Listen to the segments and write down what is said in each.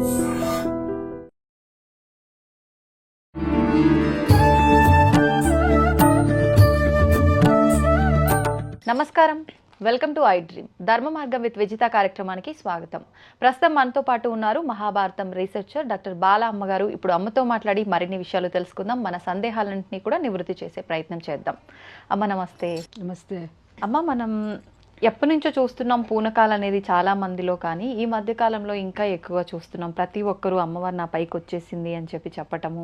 నమస్కారం. Welcome to I dream. ధర్మ మార్గం విత్ విజిత కార్యక్రమానికి స్వాగతం. ప్రస్తుతం మనతో పాటు ఉన్నారు మహాభారతం రీసెర్చర్ డాక్టర్ బాల అమ్మగారు. ఇప్పుడు అమ్మతో మాట్లాడి మరిన్ని విషయాలు తెలుసుకుందాం. మన సందేహాలన్నింటినీ కూడా నివృత్తి చేసే ప్రయత్నం చేద్దాం. అమ్మ నమస్తే. నమస్తే. అమ్మ మనం ఎప్పటి నుంచో చూస్తున్నాం పూనకాలు అనేది చాలా మందిలో కానీ ఈ మధ్య కాలంలో ఇంకా ఎక్కువ చూస్తున్నాం. ప్రతి ఒక్కరూ అమ్మవారు నా పైకి వచ్చేసింది అని చెప్పి చెప్పటము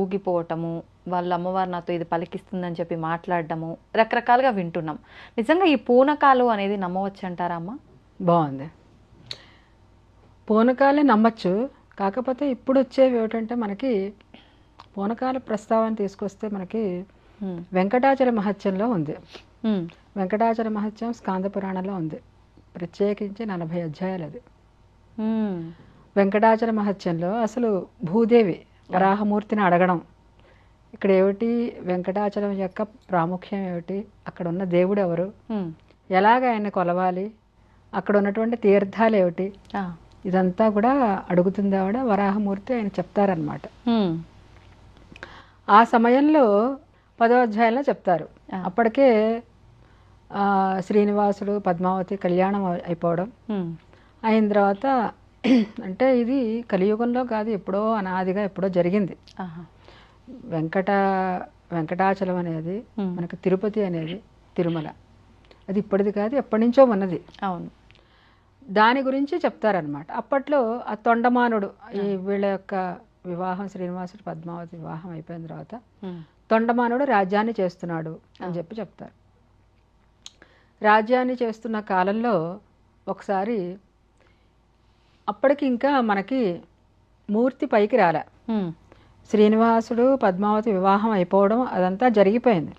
ఊగిపోవటము వాళ్ళ అమ్మవారు నాతో ఇది పలికిస్తుందని చెప్పి మాట్లాడటము రకరకాలుగా వింటున్నాం. నిజంగా ఈ పూనకాలు అనేది నమ్మవచ్చు అంటారా అమ్మ? బాగుంది. పూనకాలే నమ్మచ్చు. కాకపోతే ఇప్పుడు వచ్చేవి ఏమిటంటే మనకి పూనకాల ప్రస్తావన తీసుకొస్తే మనకి. వెంకటాచల మహత్యంలో ఉంది. వెంకటాచల మహత్యం స్కాంద పురాణంలో ఉంది. ప్రత్యేకించి నలభై అధ్యాయాలు అది. వెంకటాచల మహత్యంలో అసలు భూదేవి వరాహమూర్తిని అడగడం. ఇక్కడ ఏమిటి? వెంకటాచలం యొక్క ప్రాముఖ్యం ఏమిటి? అక్కడ ఉన్న దేవుడు ఎవరు. ఎలాగ ఆయన కొలవాలి? అక్కడ ఉన్నటువంటి తీర్థాలు ఏమిటి. ఇదంతా కూడా అడుగుతుంది ఆవిడ. వరాహమూర్తి ఆయన చెప్తారనమాట. ఆ సమయంలో పదో అధ్యాయంలో చెప్తారు. అప్పటికే ఆ, శ్రీనివాసుడు పద్మావతి కళ్యాణం అయి- అయిపోవడం. అయిన తర్వాత అంటే ఇది కలియుగంలో కాదు ఎప్పుడో అనాదిగా ఎప్పుడో జరిగింది. వెంకట వెంకటాచలం అనేది. మనకు తిరుపతి అనేది తిరుమల. అది ఇప్పటిది కాదు ఎప్పటి నుంచో ఉన్నది. అవును. దాని గురించి చెప్తారనమాట అప్పట్లో ఆ తొండమానుడు ఈ వీళ్ళ యొక్క వివాహం శ్రీనివాసుడు పద్మావతి వివాహం అయిపోయిన తర్వాత. తొండమానుడు రాజ్యాన్ని చేస్తున్నాడు అని చెప్పి చెప్తారు. రాజ్యాన్ని చేస్తున్న కాలంలో ఒకసారి అప్పటికి ఇంకా మనకి మూర్తి పైకి రాలే. శ్రీనివాసుడు పద్మావతి వివాహం అయిపోవడం అదంతా జరిగిపోయింది.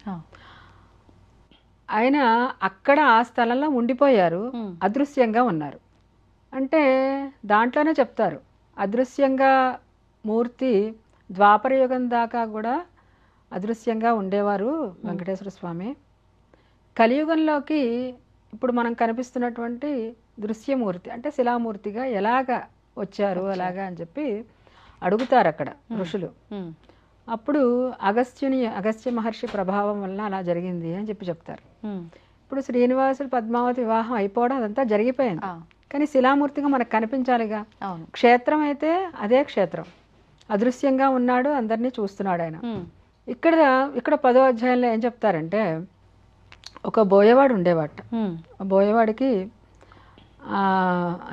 ఆయన అక్కడ ఆ స్థలంలో ఉండిపోయారు. అదృశ్యంగా ఉన్నారు. అంటే దాంట్లోనే చెప్తారు. అదృశ్యంగా మూర్తి ద్వాపర యుగం దాకా కూడా అదృశ్యంగా ఉండేవారు వెంకటేశ్వర స్వామి. కలియుగంలోకి ఇప్పుడు మనం కనిపిస్తున్నటువంటి దృశ్యమూర్తి అంటే శిలామూర్తిగా ఎలాగ వచ్చారు అలాగా అని చెప్పి అడుగుతారు అక్కడ ఋషులు. అప్పుడు అగస్త్యుని అగస్త్య మహర్షి ప్రభావం వలన అలా జరిగింది అని చెప్పి చెప్తారు. ఇప్పుడు శ్రీనివాసుడు పద్మావతి వివాహం అయిపోవడం అదంతా జరిగిపోయింది. కానీ శిలామూర్తిగా మనకు కనిపించాలిగా. క్షేత్రం అయితే అదే క్షేత్రం. అదృశ్యంగా ఉన్నాడు అందరినీ చూస్తున్నాడు ఆయన. ఇక్కడ ఇక్కడ పదో అధ్యాయంలో ఏం చెప్తారంటే ఒక బోయవాడు ఉండేవాట. బోయవాడికి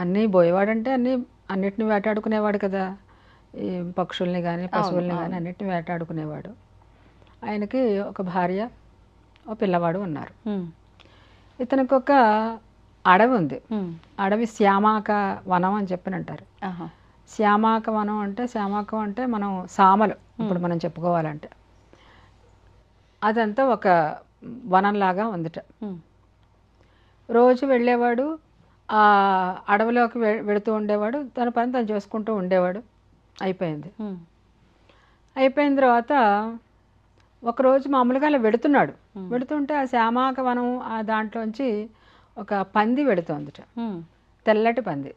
అన్నీ బోయవాడు అంటే అన్నీ అన్నిటిని వేటాడుకునేవాడు కదా. ఈ పక్షుల్ని కానీ పశువుల్ని కానీ అన్నిటిని వేటాడుకునేవాడు. ఆయనకి ఒక భార్య ఒక పిల్లవాడు ఉన్నారు. ఇతనికి ఒక అడవి ఉంది. అడవి శ్యామాక వనం అని చెప్పని అంటారు. శ్యామాక వనం అంటే శ్యామాకం అంటే మనం సామలు ఇప్పుడు మనం చెప్పుకోవాలంటే. అదంతా ఒక వనంలాగా ఉందిట. రోజు వెళ్ళేవాడు ఆ అడవిలోకి వెళుతూ ఉండేవాడు తన పని తను చేసుకుంటూ ఉండేవాడు అయిపోయింది. అయిపోయిన తర్వాత ఒకరోజు మామూలుగా అలా వెడుతున్నాడు వెడుతుంటే ఆ శ్యామాక వనం ఆ దాంట్లోంచి ఒక పంది వెళుతోందిట హ్మ్. తెల్లటి పంది.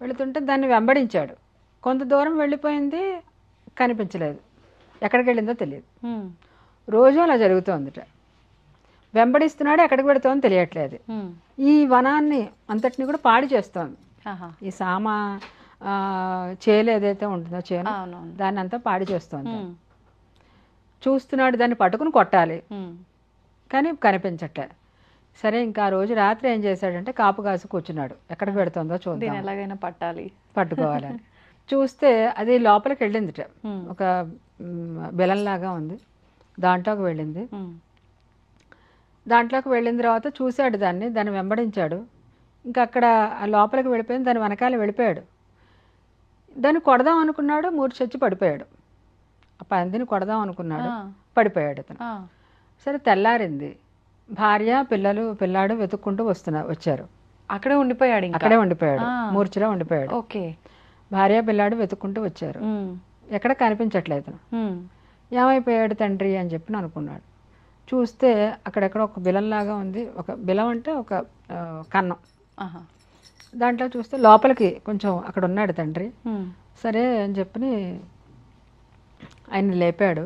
వెళుతుంటే దాన్ని వెంబడించాడు కొంత దూరం వెళ్ళిపోయింది కనిపించలేదు ఎక్కడికి వెళ్ళిందో తెలియదు. రోజు అలా జరుగుతోందిట. వెంబడిస్తున్నాడు ఎక్కడికి వెళుతోందో తెలియట్లేదు. ఈ వనాన్ని అంతటిని కూడా పాడి చేస్తోంది. ఈ సామ చేలు ఏదైతే ఉంటుందో చేను దాన్ని అంతా పాడి చేస్తోంది. చూస్తున్నాడు దాన్ని పట్టుకుని కొట్టాలి. కానీ కనిపించట్లే సరే ఇంకా ఆ రోజు రాత్రి ఏం చేశాడంటే కాపు కాసు కూర్చున్నాడు. ఎక్కడికి పెడుతుందో చూద్దాం. ఎలాగైనా పట్టాలి. పట్టుకోవాలని. చూస్తే అది లోపలికి వెళ్ళిందిట. ఒక బెలంలాగా ఉంది. దాంట్లోకి వెళ్ళింది. దాంట్లోకి వెళ్ళిన తర్వాత చూశాడు దాన్ని దాన్ని వెంబడించాడు. ఇంకా అక్కడ ఆ లోపలికి వెళ్ళిపోయింది దాని వెనకాల వెళ్ళిపోయాడు. దాన్ని కొడదాం అనుకున్నాడు మూర్చొచ్చి పడిపోయాడు. ఆ పందిని కొడదాం అనుకున్నాడు. పడిపోయాడు అతను. సరే తెల్లారింది. భార్య పిల్లలు పిల్లాడు వెతుక్కుంటూ వస్తున్నారు వచ్చారు. అక్కడే ఉండిపోయాడు ఇంకా? అక్కడే ఉండిపోయాడు. ఆ. మూర్ఛలో ఉండిపోయాడు. ఓకే. భార్య పిల్లాడు వెతుక్కుంటూ వచ్చారు. ఎక్కడ కనిపించట్లేదు. ఏమైపోయాడు తండ్రి అని చెప్పి నేను అనుకున్నాడు. చూస్తే అక్కడెక్కడ ఒక బిలంలాగా ఉంది. ఒక బిలం అంటే ఒక కన్నం. దాంట్లో చూస్తే లోపలికి కొంచెం అక్కడ ఉన్నాడు తండ్రి. సరే అని చెప్పి ఆయన లేపాడు.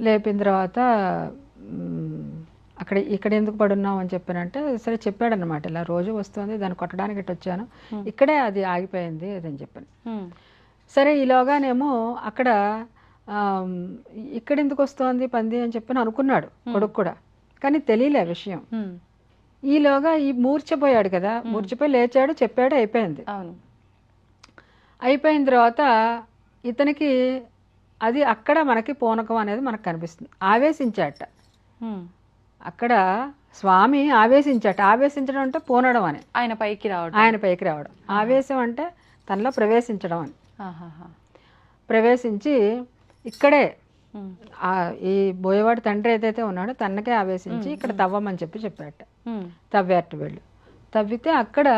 లేపిన తర్వాత అక్కడ ఇక్కడ ఎందుకు పడున్నావు అని చెప్పానంటే సరే చెప్పాడనమాట ఇలా రోజు వస్తుంది దాన్ని కొట్టడానికి ఇటు వచ్చాను. ఇక్కడే అది ఆగిపోయింది అది అని చెప్పాను. సరే ఈలోగానేమో అక్కడ ఇక్కడ ఎందుకు వస్తోంది పంది అని చెప్పి అనుకున్నాడు కొడుకు కూడా. కానీ తెలియలే విషయం. ఉమ్, ఈలోగా ఈ మూర్చపోయాడు కదా. మూర్చపోయి లేచాడు చెప్పాడు అయిపోయింది. అయిపోయిన తర్వాత ఇతనికి అది అక్కడ మనకి పూనకం అనేది మనకు కనిపిస్తుంది. ఆవేశించాట అక్కడ స్వామి ఆవేశించాట. ఆవేశించడం అంటే పూనడం అని. ఆయన పైకి రావడం ఆయన పైకి రావడం. ఆవేశం అంటే తనలో ప్రవేశించడం అని. ప్రవేశించి ఇక్కడే. ఈ బోయవాడి తండ్రి ఏదైతే ఉన్నాడో తనకే ఆవేశించి ఇక్కడ తవ్వమని చెప్పి చెప్పాట. ఉమ్, తవ్వారట వీళ్ళు. తవ్వితే అక్కడ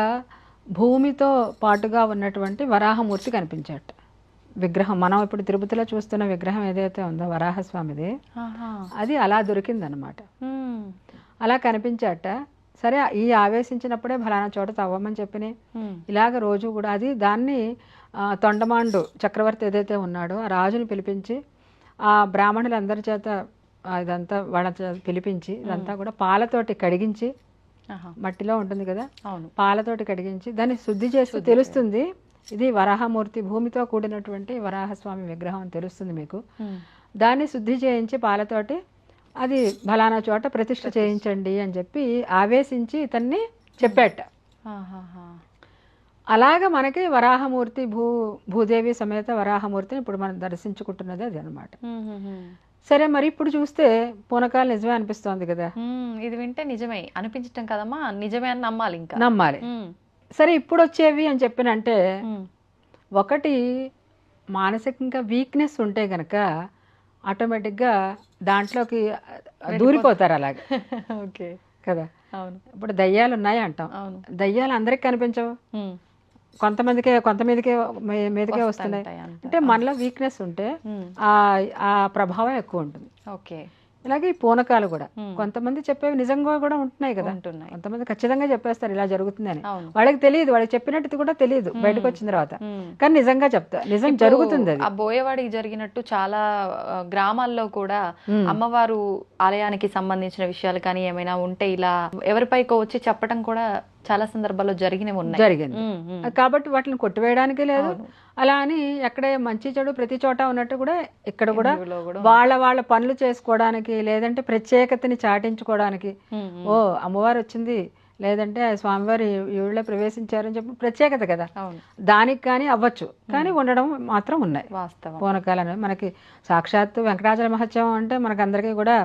భూమితో పాటుగా ఉన్నటువంటి వరాహమూర్తి కనిపించాట. విగ్రహం మనం ఇప్పుడు తిరుపతిలో చూస్తున్న విగ్రహం ఏదైతే ఉందో వరాహస్వామిది. అది అలా దొరికిందనమాట. అలా కనిపించాట. సరే ఈ ఆవేశించినప్పుడే ఫలానా చోట తవ్వమని చెప్పిన. ఇలాగ రోజు కూడా అది దాన్ని తొండమాండు చక్రవర్తి ఏదైతే ఉన్నాడో ఆ రాజుని పిలిపించి ఆ బ్రాహ్మణులందరి చేత ఇదంతా వాళ్ళ పిలిపించి ఇదంతా కూడా పాలతోటి కడిగించి. మట్టిలో ఉంటుంది కదా అవును. పాలతోటి కడిగించి దాన్ని శుద్ధి చేస్తే తెలుస్తుంది. ఇది వరాహమూర్తి భూమితో కూడినటువంటి వరాహస్వామి విగ్రహం అని తెలుస్తుంది మీకు. దాన్ని శుద్ధి చేయించి పాలతోటి అది ఫలానా చోట ప్రతిష్ఠ చేయించండి అని చెప్పి ఆవేశించి ఇతన్ని చెప్పాట. అలాగ మనకి వరాహమూర్తి భూ భూదేవి సమేత వరాహమూర్తిని ఇప్పుడు మనం దర్శించుకుంటున్నది అది అనమాట. సరే మరి ఇప్పుడు చూస్తే పూనకాలు నిజమే అనిపిస్తోంది కదా? ఇది వింటే నిజమే. అనిపించటం కదమ్మా నిజమే అని నమ్మాలి ఇంకా. నమ్మాలి. సరే ఇప్పుడు వచ్చేవి అని చెప్పినంటే ఒకటి మానసికంగా వీక్నెస్ ఉంటే గనక ఆటోమేటిక్గా దాంట్లోకి దూరిపోతారు అలాగే. ఓకే. కదా? అవును. ఇప్పుడు దయ్యాలు ఉన్నాయి అంటాం. అవును. దయ్యాలు అందరికి కనిపించవు? కొంతమందికే కొంతమందికే మీదకే వస్తున్నాయి. అంట. మనలో వీక్నెస్ ఉంటే ఆ ప్రభావం ఎక్కువ ఉంటుంది. ఓకే. ఇలాగే ఈ పూనకాలు కూడా. కొంతమంది చెప్పేవి నిజంగా కూడా ఉంటున్నాయి కదా. కొంతమంది ఖచ్చితంగా చెప్పేస్తారు ఇలా జరుగుతుందని. వాళ్ళకి తెలియదు వాళ్ళకి చెప్పినట్టు కూడా తెలియదు బయటకు వచ్చిన తర్వాత. కానీ నిజంగా చెప్తా నిజం జరుగుతుంది ఆ బోయవాడికి జరిగినట్టు చాలా గ్రామాల్లో కూడా. అమ్మవారు ఆలయానికి సంబంధించిన విషయాలు కానీ ఏమైనా ఉంటే ఇలా ఎవరిపైకో వచ్చి చెప్పడం కూడా చాలా సందర్భాల్లో జరిగినవి ఉన్నాయి. జరిగింది. కాబట్టి వాటిని కొట్టివేయడానికి లేదు. అలా అని ఎక్కడే మంచి చెడు ప్రతి చోట ఉన్నట్టు కూడా ఇక్కడ కూడా వాళ్ళ వాళ్ళ పనులు చేసుకోవడానికి లేదంటే ప్రత్యేకతని చాటించుకోవడానికి. ఓ అమ్మవారు వచ్చింది. లేదంటే స్వామివారు ఈ ఈ ఊళ్ళో ప్రవేశించారని చెప్పి ప్రత్యేకత కదా. దానికి కానీ అవ్వచ్చు. కానీ ఉండడం మాత్రం ఉన్నాయి. వాస్తవం. పూనకాలు అనేవి మనకి సాక్షాత్తు వెంకటాచల మహత్యం అంటే మనకు అందరికీ కూడా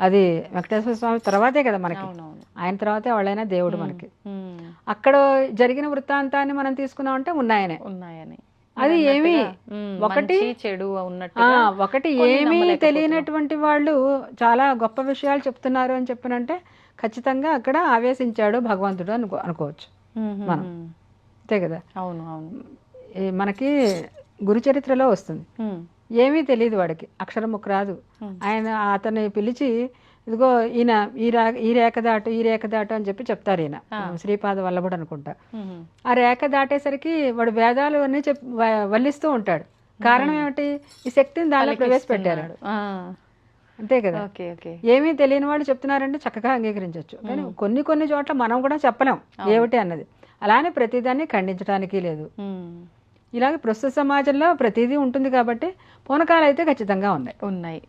అది వెంకటేశ్వర స్వామి తర్వాతే కదా మనకి. ఆయన తర్వాతే వాళ్ళైనా దేవుడు మనకి. అక్కడ జరిగిన వృత్తాంతాన్ని మనం తీసుకున్నామంటే ఉన్నాయనే. ఉన్నాయని. అది ఏమి ఒకటి చెడు ఒకటి ఏమీ తెలియనటువంటి వాళ్ళు చాలా గొప్ప విషయాలు చెప్తున్నారు అని చెప్పినంటే ఖచ్చితంగా అక్కడ ఆవేశించాడు భగవంతుడు అనుకో అనుకోవచ్చు మనం. అంతే కదా? అవును అవును. మనకి గురుచరిత్రలో వస్తుంది. ఏమీ తెలియదు వాడికి. అక్షరం ముక్క రాదు. ఆయన అతన్ని పిలిచి ఇదిగో ఈయన ఈ రా ఈ రేఖ దాటు ఈ రేఖ దాటు అని చెప్పి చెప్తారు ఈయన. శ్రీపాద వల్లభుడు అనుకుంటా. ఆ రేఖ దాటేసరికి వాడు వేదాలు అన్నీ చెప్ వల్లిస్తూ ఉంటాడు. కారణం ఏమిటి? ఈ శక్తిని దానిలో ప్రవేశపెట్టారు. అంతే కదా? ఏమీ తెలియని వాళ్ళు చెప్తున్నారంటే చక్కగా అంగీకరించవచ్చు కానీ కొన్ని కొన్ని చోట్ల మనం కూడా చెప్పలేం ఏమిటి అన్నది. అలానే ప్రతిదాన్ని ఖండించడానికి లేదు. ఇలాగే ప్రస్తుత సమాజంలో ప్రతిదీ ఉంటుంది కాబట్టి పూనకాలు అయితే ఖచ్చితంగా ఉన్నాయి. ఉన్నాయి.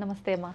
నమస్తే అమ్మా.